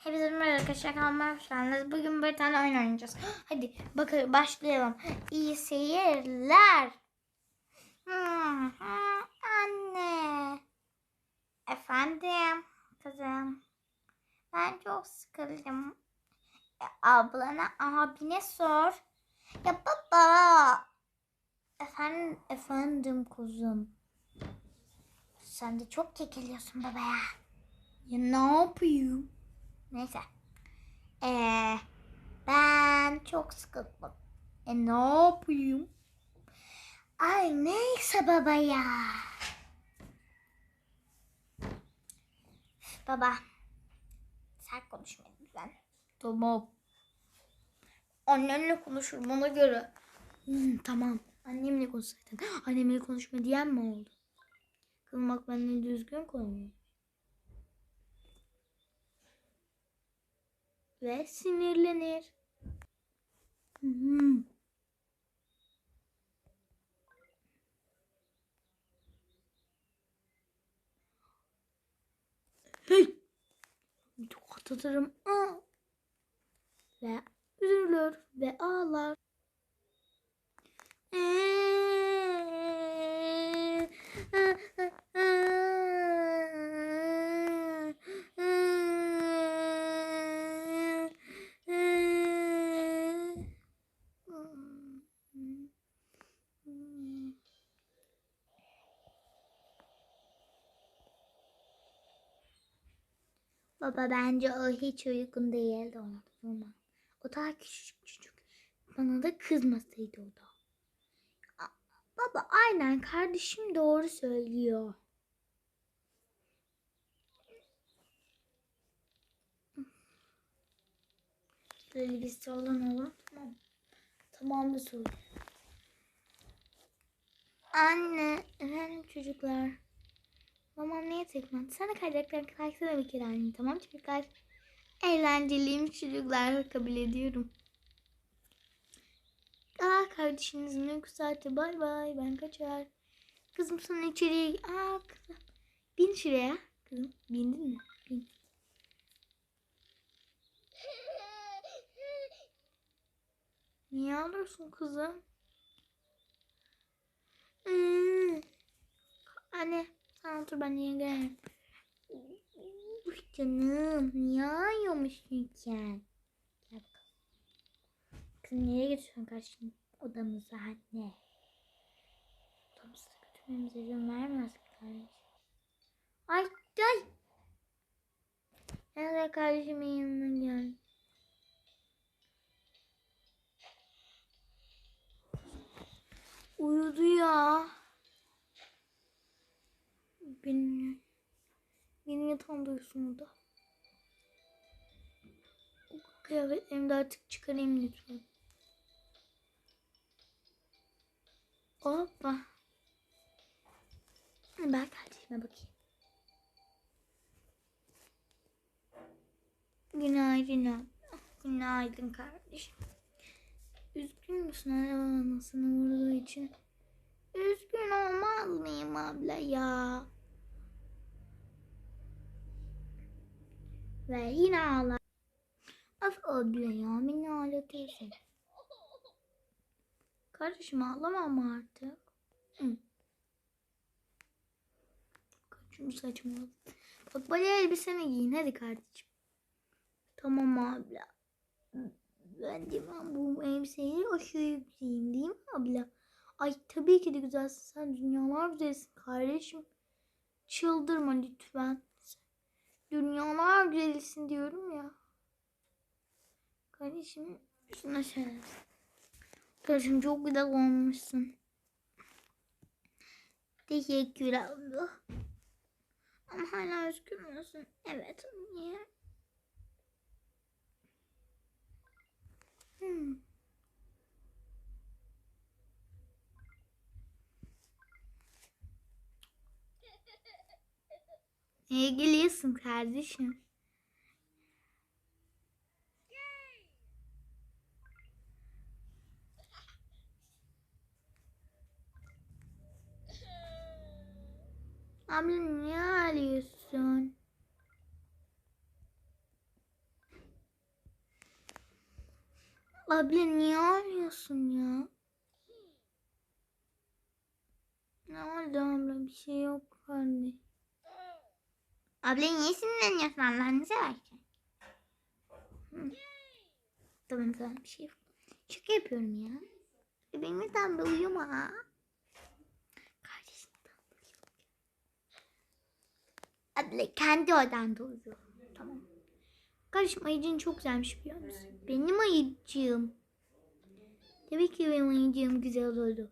Hepinize merhaba arkadaşlar kanalıma hoş geldiniz. Bugün bir tane oyun oynayacağız. Hadi bakın başlayalım. İyi seyirler. Anne. Efendim kızım. Ben çok sıkıldım. E, ablana abine sor. Ya baba. Efendim, efendim kuzum. Sen de çok kekeliyorsun babaya. Ya ne yapayım? Neyse. Ee, ben çok sıkıldım. E ne yapayım? Ay neyse baba ya. Baba. Sen konuşma lütfen. Tamam. Annenle konuşurum ona göre. Hmm, tamam. Annemle konuşsaydın. Annemle konuşma diyen mi oldu? Kızım bak benimle düzgün konuş. Ve sinirlenir. Hmm. Hey! Tokat atarım. Ve üzülür ve ağlar. Baba bence o hiç uygun değildi ona zaman. O daha küçücük çocuk. Bana da kızmasaydı o da. Baba aynen kardeşim doğru söylüyor. Bir salon olur. Tamam. Tamam da söyle. Anne, efendim çocuklar. Babam niye tekme attı? Sen de kaydıraklarını kaysana bir kere anne. Tamam çocuklar. Eğlenceliyim çocuklar. Kabul ediyorum. Aa kardeşinizin uyku saati. Bay bay. Ben kaçar. Kızım sana içeriye... Aa kızım. Bin şuraya. Kızım bindin mi? Bin. Niye ağlıyorsun kızım? Hmm. Anne sen otur ben niye gel. Uy canım niye ağlıyormuşsun sen? Gel bakalım. Kızım nereye götürüyorsun kardeşim? Odamıza anne. Odamıza götürmemize izin vermez kardeşim. Ay ay. Evet kardeşimin yanına gel. Uyudu ya. Benim, benim yatağımda uyusun o da. O kıyafetlerimi de artık çıkarayım lütfen. Hoppa. Ben kardeşime bakayım. Günaydın. Günaydın kardeşim. Üzgün müsün arabanasını vurduğu için? Üzgün olmaz mıyım abla ya? Ve yine ağlar. Of abla ya beni ağlatıyorsun. Kardeşim ağlama ama artık. Hı. Kaçıncı saçmalama. Bak böyle elbiseni giyin hadi kardeşim. Tamam abla. Ben de ben bu elbiseyi aşırı güzelim değil mi abla? Ay tabii ki de güzelsin. Sen dünyalar güzelsin kardeşim. Çıldırma lütfen. Dünyalar güzelsin diyorum ya. Kardeşim şuna şöyle. Kardeşim çok güzel olmuşsun. Teşekkür abla. Ama hala üzgün müsün? Evet. Niye? Hmm. Neye gülüyorsun kardeşim? Abla niye ağlıyorsun? Abla niye ağlıyorsun ya? Ne oldu abla bir şey yok kardeşim. Abla niye sinirleniyorsun Allah'ını seversen? Tamam tamam bir şey yok. Şaka yapıyorum ya. Bebeğim lütfen bir uyuma. Kardeşim lütfen bir uyuma. Abla kendi odanda uyuyor. Tamam. Kardeşim ayıcığın çok güzelmiş biliyor musun? Benim ayıcığım. Tabii ki benim ayıcığım güzel oldu.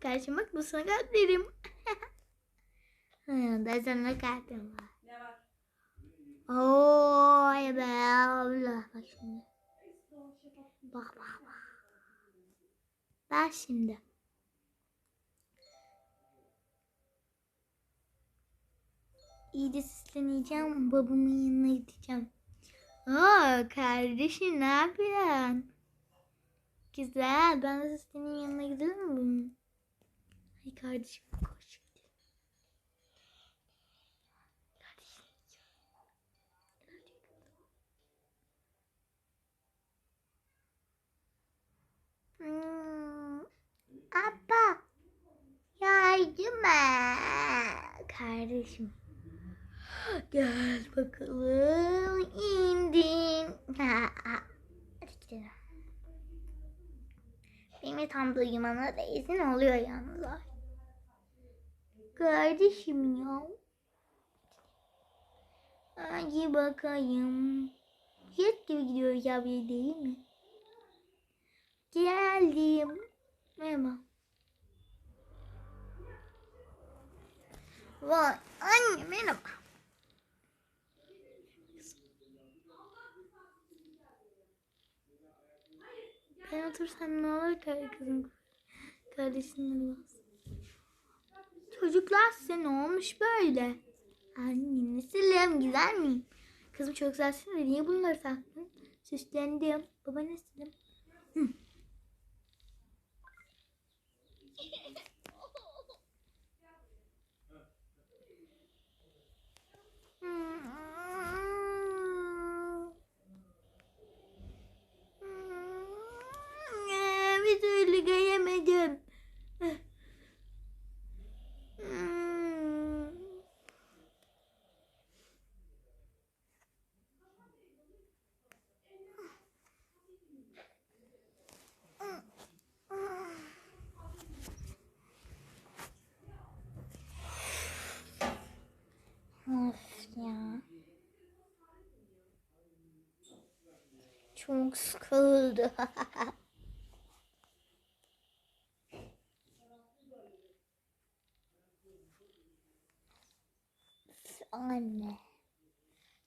Kardeşim bak bu sana kalplerim. Sana kalplerim var. Ne var? Oy be abla. Bak şimdi. Bak bak bak. Bak şimdi. İyi de süsleneceğim. Babamın yanına gideceğim. Oo kardeşim ne yapıyorsun? Güzel. Ben de senin yanına gidelim mi? Ay. Kardeşim. Hmm. Abba. Yardım et. Kardeşim. Gel bakalım. İndim. Hadi gidelim. Benim tam duyumana da izin oluyor yalnız. Kardeşim ya. Hadi bakayım. Jet gibi gidiyoruz abi değil mi? Geldim. Merhaba. Vay anne merhaba. Ben otursam ne olur kızım? Kardeşinin olmaz. Çocuklar size ne olmuş böyle? Anne nasılım güzel miyim? Kızım çok güzelsin de niye bunları taktın? Süslendim. Baba nasılım? Hı. Bir türlü göremedim. Of ya. Çok sıkıldı. Anne.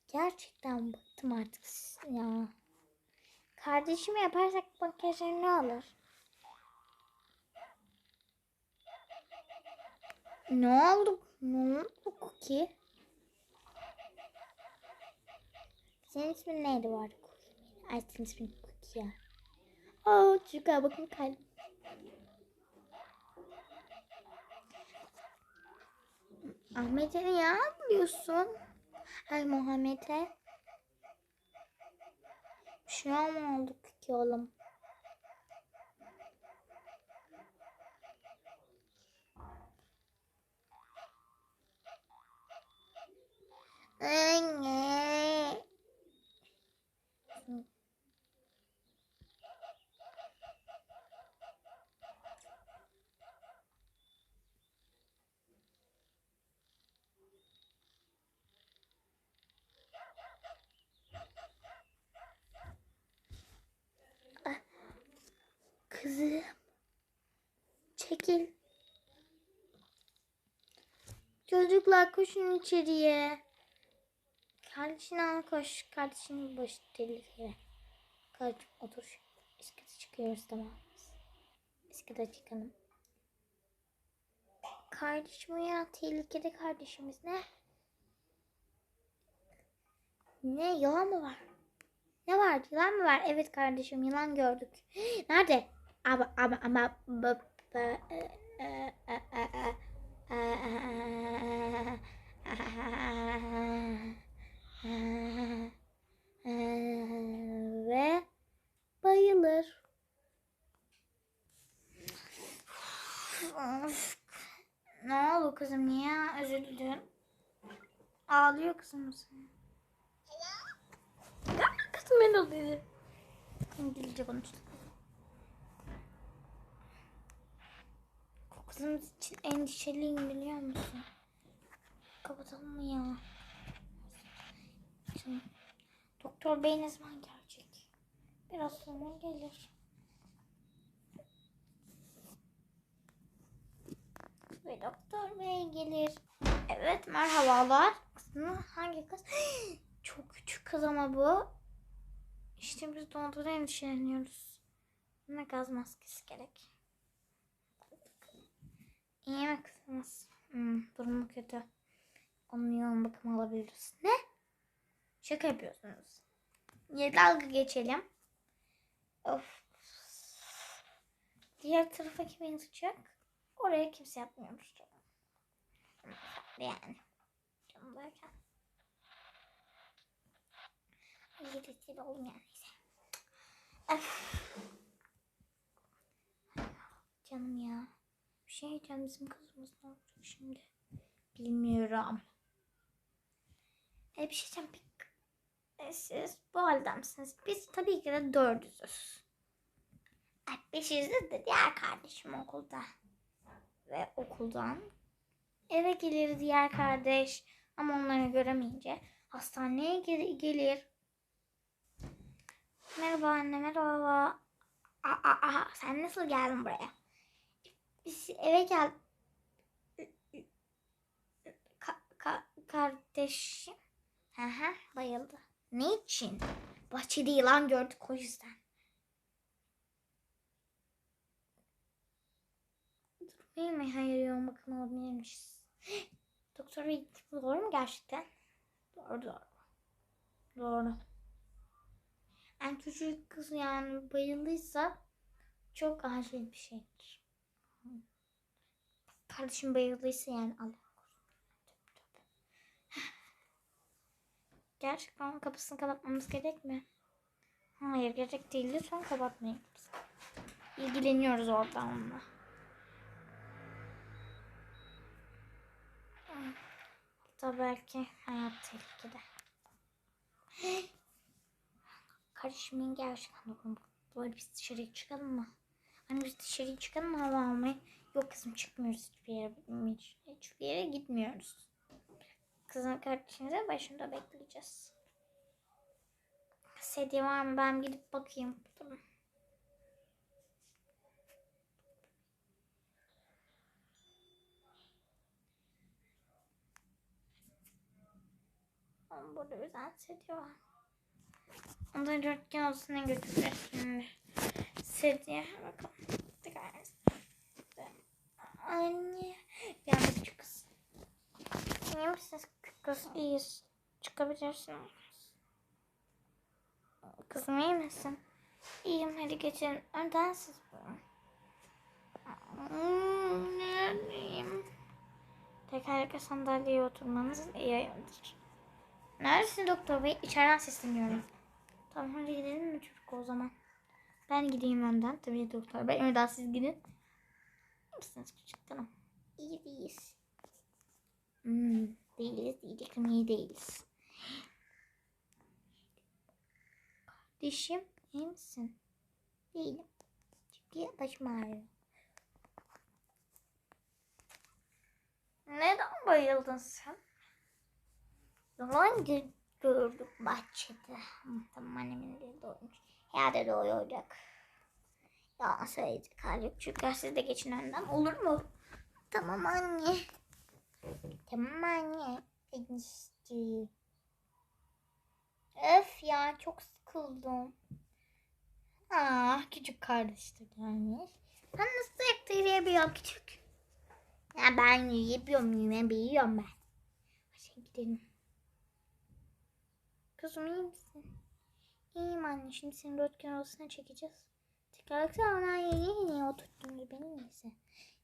Gerçekten bıktım artık ya. Kardeşim yaparsak makyajlar ne olur? Ne oldu? Ne oldu Cookie? Senin ismin neydi bu arada? Ay senin ismin Cookie ya. Aa çocuklar bakın kalbim. Ahmet'e niye yapmıyorsun? Ay Muhammed'e. Bir şey mi oldu ki oğlum? Anne. Kızım. Çekil. Çocuklar koşun içeriye. Kardeşini al koş. Kardeşinin başı tehlikeli. Kaç otur. Bisküvite çıkıyoruz tamam. Bisküvite çıkalım. Kardeşim ya tehlikeli kardeşimiz ne? Ne yılan mı var? Ne var? Yılan mı var? Evet kardeşim yılan gördük. Nerede? Ama ama ama ve bayılır. Ne oldu kızım? Niye üzüldün? Ağlıyor kızım sen. Kızım ben oldu. Gelecek onun. Kızımız için endişeliyim biliyor musun? Kapatalım mı ya? Doktor bey ne zaman gelecek? Biraz sonra gelir. Ve doktor bey gelir. Evet merhabalar. Kızım hangi kız? Çok küçük kız ama bu. İşte biz de ondan endişeleniyoruz. Ne gaz maskesi gerek. İyi mi? Hmm, durumu kötü. Onun yoğun bakım alabiliriz. Ne? Şaka yapıyorsunuz. Niye dalga geçelim? Of. Diğer tarafa kim yatacak? Oraya kimse yatmıyormuş canım. Yani. Canım derken. Rezil oldum yani. Öf. Canım ya. Şey bizim kızımız ne olacak şimdi? Bilmiyorum. E bir şey E, siz bu halde misiniz? Biz tabii ki de dördüzüz. Ay, beşiz de diğer kardeşim okulda. Ve okuldan eve gelir diğer kardeş. Ama onları göremeyince hastaneye gel- gelir. Merhaba anne merhaba. Aa, aa, aa, sen nasıl geldin buraya? Biz eve gel. Ka- ka- kardeşim. Hı, bayıldı. Ne için? Bahçede yılan gördük o yüzden. Değil mi? Hayır yoğun bakım alabilirmişiz. Doktor Bey doğru mu gerçekten? Doğru doğru. Doğru. En küçük kız yani bayıldıysa çok acil bir şeydir. Kardeşim bayıldıysa yani Allah. Gerçekten kapısını kapatmamız gerek mi? Hayır gerek değil. Lütfen kapatmayın. İlgileniyoruz orada onunla. Hatta belki hayat tehlikede. Kardeşimin gerçekten dokunma. Böyle biz dışarıya çıkalım mı? Hani biz dışarıya çıkalım mı hava almaya? Yok kızım çıkmıyoruz hiçbir yere. Hiç, hiçbir yere gitmiyoruz. Kızın kardeşinize başında bekleyeceğiz. Sedye var mı? Ben gidip bakayım. Tamam. Ama Burada tane sedye var. Ondan röntgen odasına götüreceğiz şimdi. Sedye. Bakalım. Tekrar. Anne. Yani küçük kız. İyi misiniz kız? İyiyiz. Çıkabilirsin. Kızım iyi misin? İyiyim hadi geçelim. Önden siz buyurun. Hmm, neredeyim? Tekerlekli sandalyeye oturmanız iyidir. Neredesin doktor bey? İçeriden sesleniyorum. Tamam hadi gidelim mi çocuk o zaman? Ben gideyim önden. Tabii doktor bey. Önden siz gidin. Misiniz küçük hanım? İyi değiliz. Hmm, değiliz diyecektim iyi değiliz. Kardeşim iyi misin? Değilim. Çünkü başım ağrıyor. Neden bayıldın sen? Yalan gö- gördük bahçede. Tamam annemin de doymuş. Herhalde doyacak. Yalan söyleyecek hali yok. Çünkü siz de geçin önden. Olur mu? Tamam anne. Tamam anne. Enişte. Öf ya çok sıkıldım. Aa küçük kardeş de gelmiş. Ben nasıl ayakta yürüyebiliyorum küçük? Ya ben yürüyebiliyorum yürüyebiliyorum ben. Hadi gidelim. Kızım iyi misin? İyiyim anne. Şimdi seni röntgen odasına çekeceğiz. Tekrarlıkta ana yeni yeni oturttunuz beni neyse.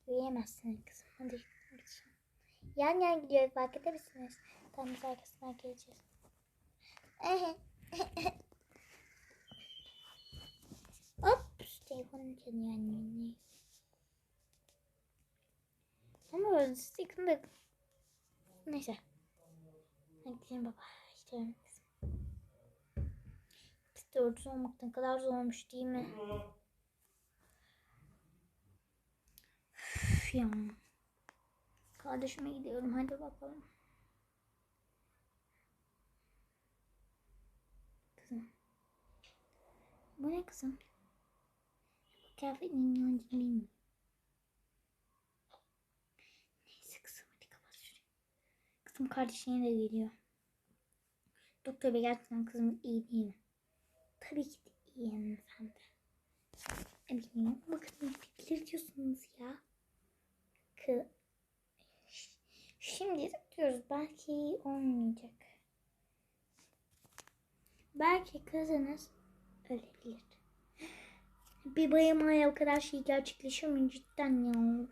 Yürüyemezsin kızım. Hadi geçelim. Yan yan gidiyoruz fark eder misiniz? Tam biz arkasından geleceğiz. Hop telefonum çalıyor anne. Ama öyle sıkıntı. Neyse. Hadi gidelim baba. İşte Piste ordusu olmak ne kadar zormuş değil mi? Üf ya. Kardeşime gidiyorum. Hadi bakalım. Kızım. Bu ne kızım? Bu kıyafetin yancı değil mi? Neyse kızım hadi kapat şurayı. Kızım kardeşine de geliyor. Doktor bey gerçekten kızımız iyi değil mi? Tabii ki de iyi hanımefendi. Eminim. Bakın fikir diyorsunuz ya. Kı Şimdi diyoruz belki olmayacak. Belki kızınız ölebilir. Bir bayılmaya o kadar şey gerçekleşiyor mu cidden ya?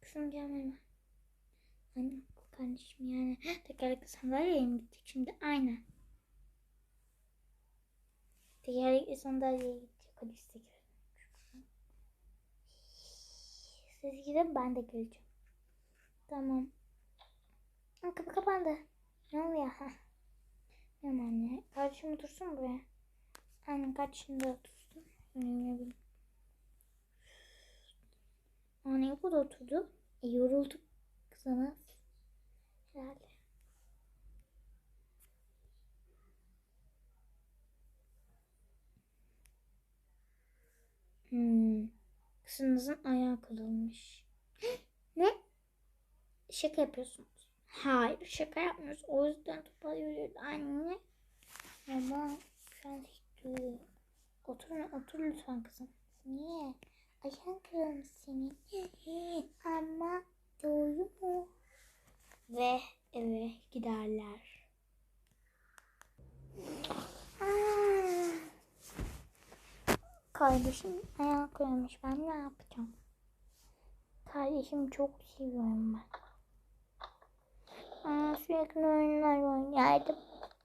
Kızım gelmeme. Annem kardeşim yani tekerlekli sandalyeye mi gittik şimdi? Aynen. Tekerlekli sandalyeye gidecek. Hadi size Siz gidin ben de geleceğim. Tamam. Aa, Kapı kapandı. Ne oluyor? Ha. Tamam anne. Kardeşim otursun buraya. Aynen kardeşim de otursun. Bileyim. Anne bu da oturdu. E, yorulduk kızımız. Herhalde. Hmm. Kızınızın ayağı kırılmış. ne? Şaka yapıyorsunuz. Hayır şaka yapmıyoruz. O yüzden toparlıyoruz anne. Ama sen hiç duyuyor. Otur, otur lütfen kızım. Niye? Ayağın kırılmış senin. Ama doğru mu? Ve eve giderler. Aa. Kardeşim ayağı kırılmış. Ben ne yapacağım? Kardeşim çok seviyorum ben. Aa, sürekli oyunlar oynardım.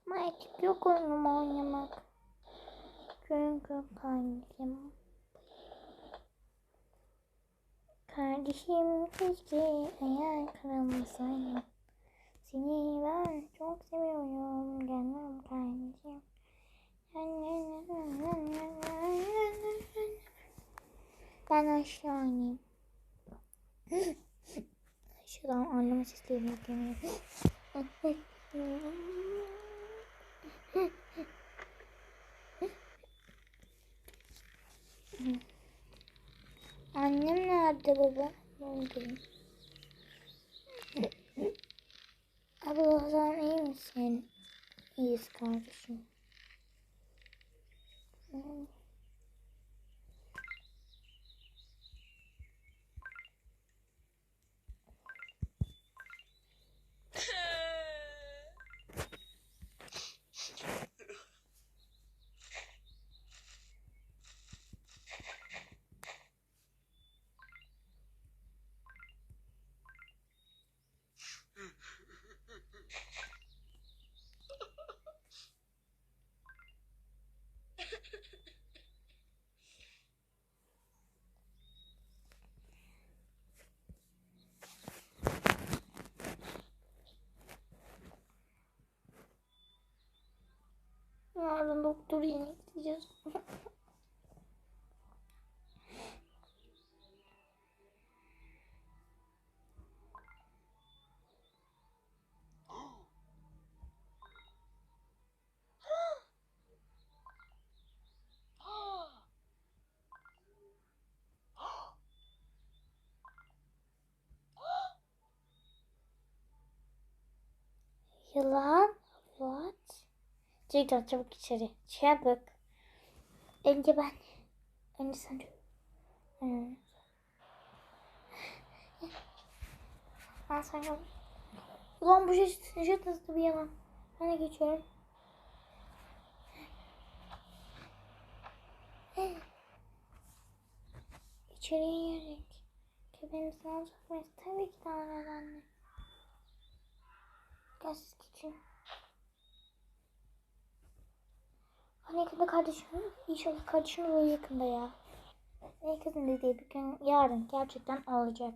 Ama artık yok oyunumu oynamak. Çünkü kardeşim. Kardeşim keşke ayağı kırılmasaydı. Seni ben çok seviyorum canım kardeşim. Ben aşağı oynayayım. Şuradan anneme seslerini yapayım. Annem nerede baba? Geleyim. Abla sen iyi misin? İyiyiz kardeşim. Yarın doktor yine gideceğiz. Yılan. Çocuklar çabuk içeri. Çabuk. Önce ben. Önce sen. Hmm. Ben sana. Ulan bu şey jet hızlı bir yalan. Ben de geçiyorum. İçeriye girdik. Köpeğimizin alacak mıyız? Tabii ki de anne. Gel siz. Hani yakında kardeşim, inşallah kardeşim böyle yakında ya. Kızın dediği bir gün yarın gerçekten olacak.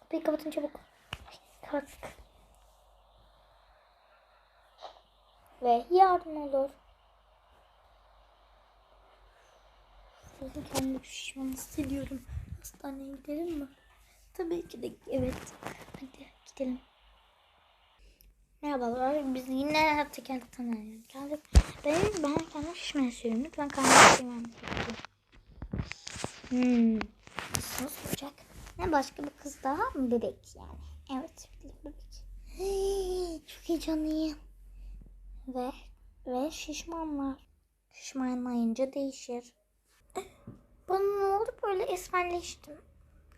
Kapıyı kapatın çabuk. artık. Ve yardım olur. Sizin kendi şişman hissediyorum. Hastaneye gidelim mi? Tabii ki de evet. Hadi gidelim. Merhabalar. Biz yine tekerlekten arıyoruz. Geldik. Ben, ben kendim şişman hissediyorum. Lütfen karnımı şişman Hmm. Nasıl olacak? Ne başka bir kız daha mı bebek yani? Evet bebek. Çok heyecanlıyım. Ve ve şişmanlar. Şişmanlayınca değişir. Bana ne oldu böyle esmerleştim?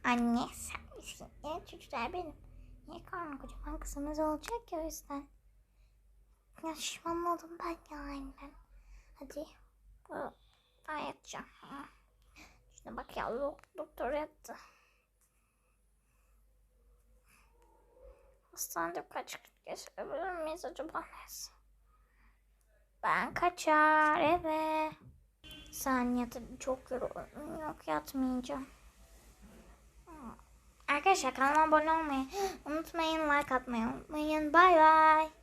Anne sen misin? Evet çocuklar benim. Niye karnım kocaman kızımız olacak ya o yüzden. Ya şişmanladım ben ya aynen. Hadi. Ben yatacağım. Şuna bak ya dok- doktor yattı. Hastanede kaç geçirebilir miyiz acaba neyse. Ben kaçar eve. Sen yat çok yoruldum. Yok yatmayacağım. Arkadaşlar kanalıma abone olmayı unutmayın. Like atmayı unutmayın. Bay bay.